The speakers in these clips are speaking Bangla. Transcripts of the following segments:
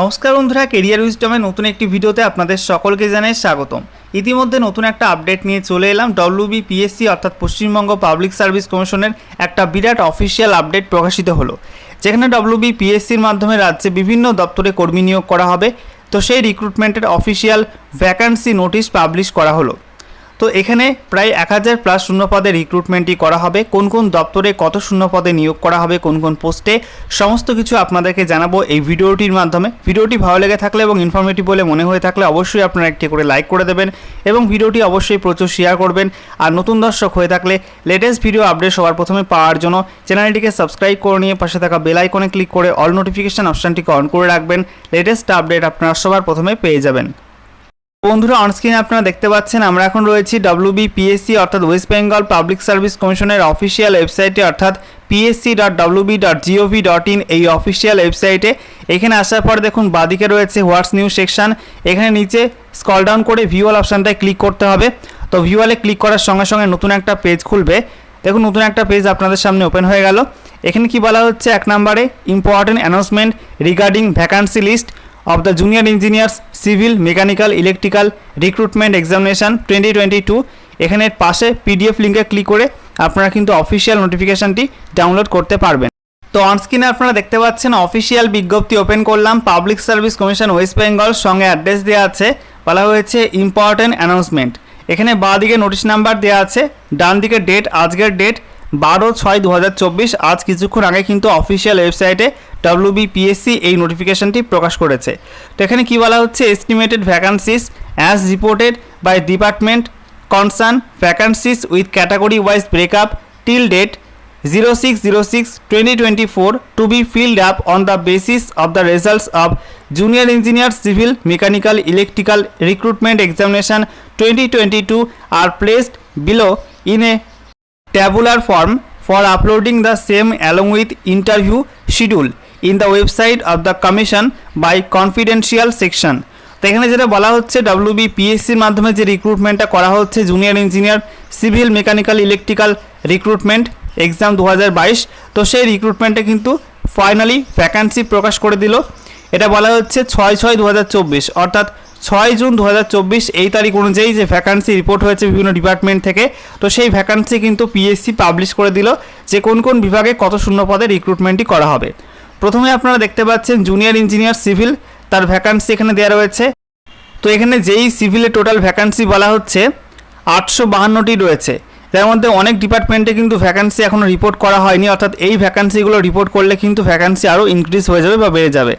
নমস্কার বন্ধুরা কেরিয়ার উইজডমের নতুন একটি ভিডিওতে আপনাদের সকলকে জানাই স্বাগতম। ইতিমধ্যে নতুন একটা আপডেট নিয়ে চলে এলাম। ডব্লিউবি পিএসসি অর্থাৎ পশ্চিমবঙ্গ পাবলিক সার্ভিস কমিশনের একটা বিরাট অফিসিয়াল আপডেট প্রকাশিত হলো। যেখানে ডব্লিউবি পিএসসির মাধ্যমে রাজ্যে বিভিন্ন দপ্তরে কর্মী নিয়োগ করা হবে। তো সেই রিক্রুটমেন্টের অফিসিয়াল ভ্যাকান্সি নোটিশ পাবলিশ করা হলো। তো এখানে প্রায় এক হাজার প্লাস শূন্য পদে রিক্রুটমেন্টই করা হবে। কোন কোন দপ্তরে কত শূন্য পদে নিয়োগ করা হবে, কোন কোন পোস্টে, সমস্ত কিছু আপনাদেরকে জানাব এই ভিডিওটির মাধ্যমে। ভিডিওটি ভালো লেগে থাকলে এবং ইনফরমেটিভ বলে মনে হয়ে থাকলে অবশ্যই আপনারা একটি করে লাইক করে দেবেন এবং ভিডিওটি অবশ্যই প্রচুর শেয়ার করবেন। আর নতুন দর্শক হয়ে থাকলে লেটেস্ট ভিডিও আপডেট সবার প্রথমে পাওয়ার জন্য চ্যানেলটিকে সাবস্ক্রাইব করে নিয়ে পাশে থাকা বেল আইকনে ক্লিক করে অল নোটিফিকেশন অপশানটিকে অন করে রাখবেন। লেটেস্ট আপডেট আপনারা সবার প্রথমে পেয়ে যাবেন। বন্ধুরা অনস্ক্রিনে আপনারা দেখতে পাচ্ছেন, আমরা এখন রয়েছি ডব্লিউবি পিএসসি অর্থাৎ ওয়েস্ট বেঙ্গল পাবলিক সার্ভিস কমিশনের অফিসিয়াল ওয়েবসাইটে অর্থাৎ PSC dot WB dot GOV dot in এই অফিসিয়াল ওয়েবসাইটে এখানে আসার পর দেখুন, বাদিকে রয়েছে হোয়াটস নিউজ সেকশন এখানে নিচে স্কল ডাউন করে ভিউয়াল অপশানটায় ক্লিক করতে হবে। তো ভিউয়ালে ক্লিক করার সঙ্গে সঙ্গে নতুন একটা পেজ খুলবে। দেখুন, নতুন একটা পেজ আপনাদের সামনে ওপেন হয়ে গেল। এখানে কি বলা হচ্ছে? এক নম্বরে important announcement regarding vacancy list of engineers civil mechanical electrical recruitment electrical recruitment examination 2022 এখানে পাশে পিডিএফ লিঙ্কে ক্লিক করে আপনারা কিন্তু অফিসিয়াল নোটিফিকেশনটি ডাউনলোড করতে পারবেন। তো অনস্ক্রিনে আপনারা দেখতে পাচ্ছেন অফিসিয়াল বিজ্ঞপ্তি ওপেন করলাম। Public service commission West Bengal সঙ্গে অ্যাড্রেস দেওয়া আছে। বলা হয়েছে ইম্পর্টেন্ট অ্যানাউন্সমেন্ট এখানে বাঁ দিকে নোটিশ নাম্বার দেওয়া আছে, ডান দিকে ডেট আজকের ডেট বারো ছয় দু আজ কিছুক্ষণ আগে কিন্তু অফিসিয়াল ওয়েবসাইটে ডব্লিউবিপিএসসি এই নোটিফিকেশনটি প্রকাশ করেছে। তো এখানে কি বলা হচ্ছে? Estimated vacancies as reported by department concern vacancies with category wise breakup till date zero six zero six twenty twenty four to be filled up on the basis of the results of junior engineer civil mechanical electrical recruitment examination twenty twenty two are placed below in a tabular form for uploading the same along with interview schedule in the website of the commission by confidential section তো এখানে যেটা বলা হচ্ছে ডাব্লিউবি পিএসসির মাধ্যমে যে রিক্রুটমেন্টটা করা হচ্ছে junior engineer civil mechanical electrical recruitment exam দু হাজার বাইশ, তো সেই রিক্রুটমেন্টে কিন্তু ফাইনালি ভ্যাকান্সি প্রকাশ করে দিল। এটা বলা হচ্ছে ছয় ছয় দু অর্থাৎ ছয় জুন দু হাজার চব্বিশ, এই তারিখ অনুযায়ী যে ভ্যাকান্সি রিপোর্ট হয়েছে বিভিন্ন ডিপার্টমেন্ট থেকে, তো সেই ভ্যাকান্সি কিন্তু পিএসসি পাবলিশ করে দিল যে কোন কোন বিভাগে কত শূন্য পদে রিক্রুটমেন্টই করা হবে। প্রথমে আপনারা দেখতে পাচ্ছেন জুনিয়র ইঞ্জিনিয়ার সিভিল তার ভ্যাকান্সি এখানে দেওয়া রয়েছে। তো এখানে যেই সিভিলে টোটাল ভ্যাকান্সি বলা হচ্ছে, আটশো বাহান্নটি রয়েছে। তার মধ্যে অনেক ডিপার্টমেন্টে কিন্তু ভ্যাকান্সি এখনও রিপোর্ট করা হয়নি, অর্থাৎ এই ভ্যাকান্সিগুলো রিপোর্ট করলে কিন্তু ভ্যাকান্সি আরও ইনক্রিজ হয়ে যাবে বা বেড়ে যাবে।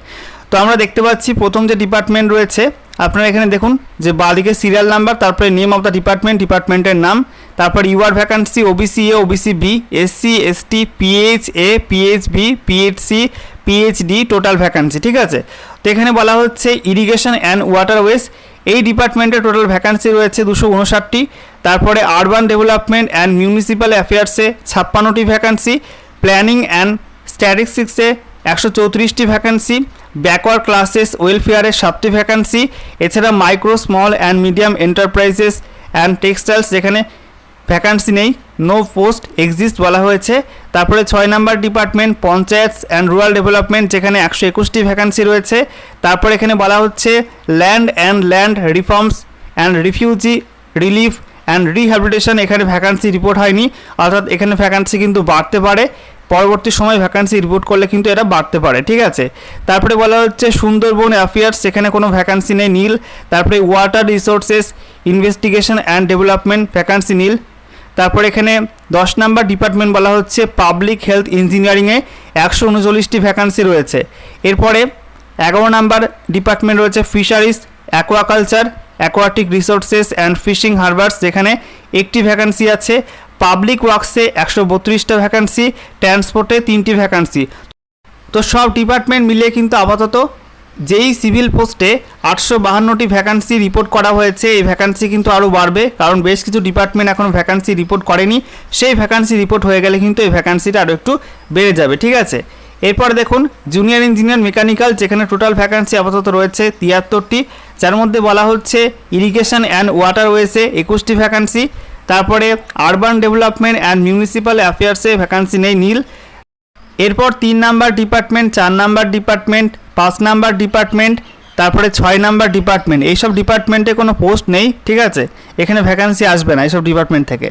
তো আমরা দেখতে পাচ্ছি প্রথম যে ডিপার্টমেন্ট রয়েছে আপনারা এখানে দেখুন যে বাদিকে সিরিয়াল নাম্বার তারপরে নেম অফ দ্য ডিপার্টমেন্ট ডিপার্টমেন্টের নাম, তারপর UR vacancy OBC A OBC B SC ST PH A PH B PHC PHD total vacancy ঠিক আছে? তো এখানে বলা হচ্ছে ইরিগেশন অ্যান্ড ওয়াটার ওয়াটারওয়েজ এই ডিপার্টমেন্টে টোটাল ভ্যাকান্সি রয়েছে দুশো উনষাটটি, তারপরে আরবান ডেভেলপমেন্ট অ্যান্ড মিউনিসিপ্যাল অ্যাফেয়ার্সে ছাপ্পান্নটি ভ্যাকান্সি প্ল্যানিং অ্যান্ড স্ট্যাটিস্টিক্সে একশো চৌত্রিশটি ভ্যাকান্সি ব্যাকওয়ার্ড ক্লাসেস ওয়েলফেয়ারের সাতটি ভ্যাকান্সি এছাড়া micro small and medium enterprises and textiles যেখানে ভ্যাকান্সি নেই নো পোস্ট এক্সিস্ট বলা হয়েছে। তারপরে ছয় নম্বর department panchayats and rural development যেখানে একশো একুশটি ভ্যাকান্সি রয়েছে। তারপর এখানে বলা হচ্ছে land and land reforms and refugee relief and rehabilitation এখানে ভ্যাকান্সি রিপোর্ট হয়নি। অর্থাৎ এখানে ভ্যাকান্সি কিন্তু বাড়তে পারে। পরবর্তী সময় ভ্যাকান্সি রিপোর্ট করলে কিন্তু এটা বাড়তে পারে, ঠিক আছে? তারপরে বলা হচ্ছে সুন্দরবন অ্যাফেয়ার্স সেখানে কোনো ভ্যাকান্সি নেই নীল। তারপরে water resources investigation and development vacancy nil. তারপরে এখানে দশ নাম্বার ডিপার্টমেন্ট বলা হচ্ছে পাবলিক হেলথ ইঞ্জিনিয়ারিংয়ে একশো উনচল্লিশটি ভ্যাকান্সি রয়েছে। এরপরে এগারো নাম্বার ডিপার্টমেন্ট রয়েছে fisheries aquaculture aquatic resources and fishing harbours যেখানে একটি ভ্যাকান্সি আছে। পাবলিক ওয়ার্কসে একশো বত্রিশটা ভ্যাকান্সি ট্রান্সপোর্টে তিনটি ভ্যাকান্সি তো সব ডিপার্টমেন্ট মিলিয়ে কিন্তু আপাতত যেই সিভিল পোস্টে আটশো বাহান্নটি ভ্যাকান্সি রিপোর্ট করা হয়েছে, এই ভ্যাকান্সি কিন্তু আরও বাড়বে, কারণ বেশ কিছু ডিপার্টমেন্ট এখনও ভ্যাকান্সি রিপোর্ট করেনি। সেই ভ্যাকান্সি রিপোর্ট হয়ে গেলে কিন্তু এই ভ্যাকান্সিটা আরও একটু বেড়ে যাবে, ঠিক আছে? এরপর দেখুন জুনিয়র ইঞ্জিনিয়ার মেকানিক্যাল যেখানে টোটাল ভ্যাকান্সি আপাতত রয়েছে তিয়াত্তরটি, যার মধ্যে বলা হচ্ছে ইরিগেশন অ্যান্ড ওয়াটারওয়েসে একুশটি ভ্যাকান্সি তারপরে আরবান ডেভেলপমেন্ট অ্যান্ড মিউনিসিপ্যাল অ্যাফেয়ার্সে ভ্যাকান্সি নেই নীল। এরপর তিন নাম্বার ডিপার্টমেন্ট চার নাম্বার ডিপার্টমেন্ট পাঁচ নাম্বার ডিপার্টমেন্ট তারপরে ছয় নাম্বার ডিপার্টমেন্ট এইসব ডিপার্টমেন্টে কোনো পোস্ট নেই, ঠিক আছে? এখানে ভ্যাকান্সি আসবে না এইসব ডিপার্টমেন্ট থেকে।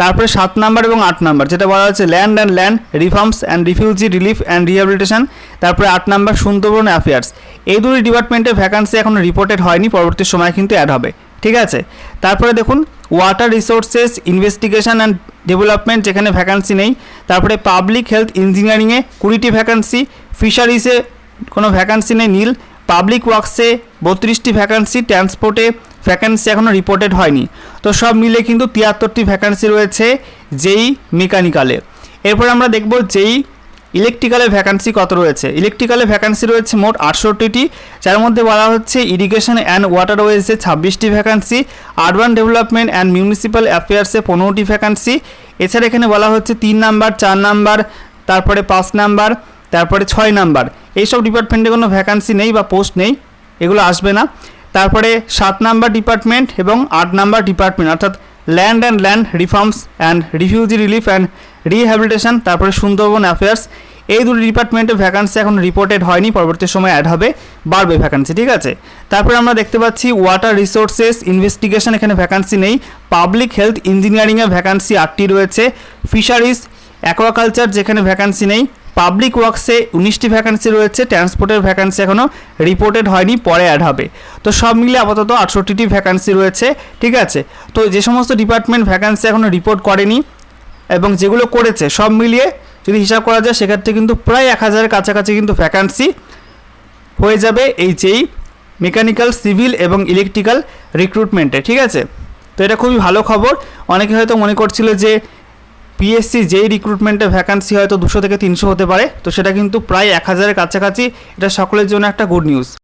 তারপরে সাত নাম্বার এবং আট নাম্বার, যেটা বলা হচ্ছে land and land reforms and refugee relief and rehabilitation তারপরে আট নাম্বার সুন্দরবন অ্যাফেয়ার্স এই দুটি ডিপার্টমেন্টে ভ্যাকান্সি এখনও রিপোর্টেড হয়নি, পরবর্তী সময় কিন্তু অ্যাড হবে। ঠিক আছে? তারপরে দেখুন water resources investigation and development যেখানে ভ্যাকান্সি নেই, তারপরে পাবলিক হেলথ ইঞ্জিনিয়ারিংয়ে কুড়িটি ভ্যাকান্সি ফিশারিসে কোনো ভ্যাকান্সি নেই নীল পাবলিক ওয়ার্কসে বত্রিশটি ভ্যাকান্সি ট্রান্সপোর্টে ভ্যাকান্সি এখনও রিপোর্টেড হয়নি। তো সব মিলে কিন্তু তিয়াত্তরটি ভ্যাকান্সি রয়েছে যেই মেকানিক্যালে এরপর আমরা দেখব যেই ইলেকট্রিক্যালে ভ্যাকান্সি কত রয়েছে? ইলেকট্রিক্যালে ভ্যাকান্সি রয়েছে মোট আটষট্টিটি, যার মধ্যে বলা হচ্ছে ইরিগেশন অ্যান্ড ওয়াটারওয়েজে ছাব্বিশটি vacancy, urban development and municipal অ্যাফেয়ার্সে পনেরোটি ভ্যাকান্সি, এছাড়া এখানে বলা হচ্ছে তিন নাম্বার, চার নাম্বার, তারপরে পাঁচ নাম্বার, তারপরে ছয় নাম্বার। এইসব ডিপার্টমেন্টে কোনো ভ্যাকান্সি নেই বা পোস্ট নেই, এগুলো আসবে না। তারপরে সাত নাম্বার ডিপার্টমেন্ট এবং আট নাম্বার ডিপার্টমেন্ট, অর্থাৎ land and land reforms and refugee relief and rehabilitation তারপরে সুন্দরবন অ্যাফেয়ার্স এই দুটি ডিপার্টমেন্টে ভ্যাকান্সি এখন রিপোর্টেড হয়নি, পরবর্তী সময় অ্যাড হবে, বাড়বে ভ্যাকান্সি ঠিক আছে? তারপরে আমরা দেখতে পাচ্ছি ওয়াটার রিসোর্সেস ইনভেস্টিগেশন এখানে ভ্যাকান্সি নেই পাবলিক হেলথ ইঞ্জিনিয়ারিংয়ে ভ্যাকান্সি আটটি রয়েছে ফিশারিজ অ্যাকোয়াকালচার যেখানে ভ্যাকান্সি নেই পাবলিক ওয়ার্কসে উনিশটি ভ্যাকান্সি রয়েছে ট্রান্সপোর্টের ভ্যাকান্সি এখনও রিপোর্টেড হয়নি, পরে অ্যাড হবে। তো সব মিলে আপাতত আটষট্টিটি ভ্যাকান্সি রয়েছে, ঠিক আছে? তো যে সমস্ত ডিপার্টমেন্ট ভ্যাকান্সি এখনও রিপোর্ট করেনি এবং যেগুলো করেছে, সব মিলিয়ে যদি হিসাব করা যায়, সেক্ষেত্রে কিন্তু প্রায় এক হাজারের কাছাকাছি কিন্তু ভ্যাকান্সি হয়ে যাবে এই যেই মেকানিক্যাল সিভিল এবং ইলেকট্রিক্যাল রিক্রুটমেন্টে ঠিক আছে? তো এটা খুবই ভালো খবর। অনেকে হয়তো মনে করছিল যে পিএসসি যেই রিক্রুটমেন্টে ভ্যাকান্সি হয়তো দুশো থেকে তিনশো হতে পারে, তো সেটা কিন্তু প্রায় এক হাজারের কাছাকাছি। এটা সকলের জন্য একটা গুড নিউজ